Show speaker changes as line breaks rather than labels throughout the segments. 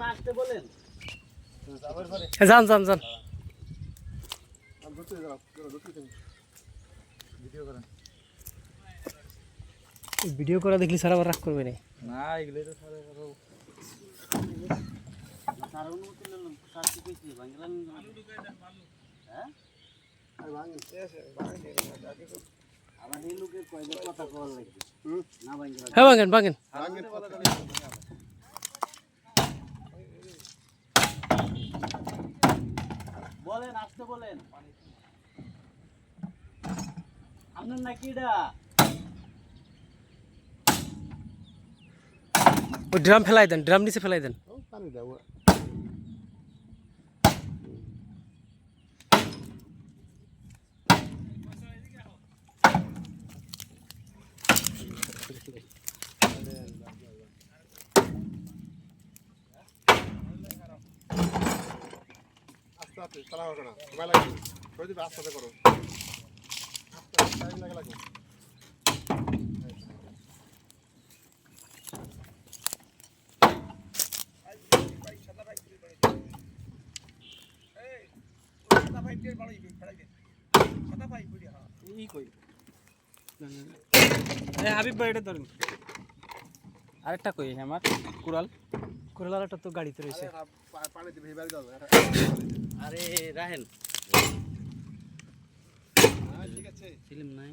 না আসতে বলেন?
যান যান যান। ভিডিও করা দেখলি স্যার আবার রাগ করবে না।
না এগুলো তো সারা
তার অনুমতি নিলাম সার কি কইছি ভাঙলাম হ্যাঁ আবার এই লোকের কয়টা কথা কল লাগবে। না
হ্যাঁ ভাঙেন ভাঙেন।
বলেন আসতে বলেন। আপনার নাকি এটা?
ওই ড্রাম ফেলাই দেন ড্রাম নিচে ফেলাই দেন।
আস্তে আস্তে চালা হবে না সময় লাগবে। করে দিবে, আস্তে করো। টাইম লাগে লাগবে
হাবিব এটা ধরেন। আরেকটা কই, আমার কুড়াল?
কোরলাটা তো গাড়িতে রয়েছে।
আরে,
আরে রাহেন
হ্যাঁ, ঠিক আছে।
ফিল্ম নাই।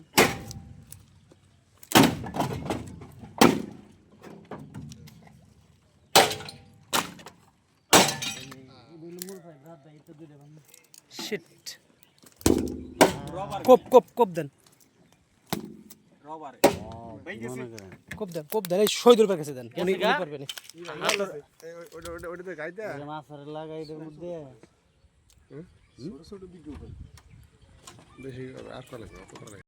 শিট কোপ কোপ কোপ দেন। কোপ দেন কোপ দেন এই শহীদুর কাছে দেন। উনি
ওই- ওইটা ওইটা ওইটাতে গাইতে
মাছ লাগাই এটার মধ্যে
বেশি আর করা লাগবে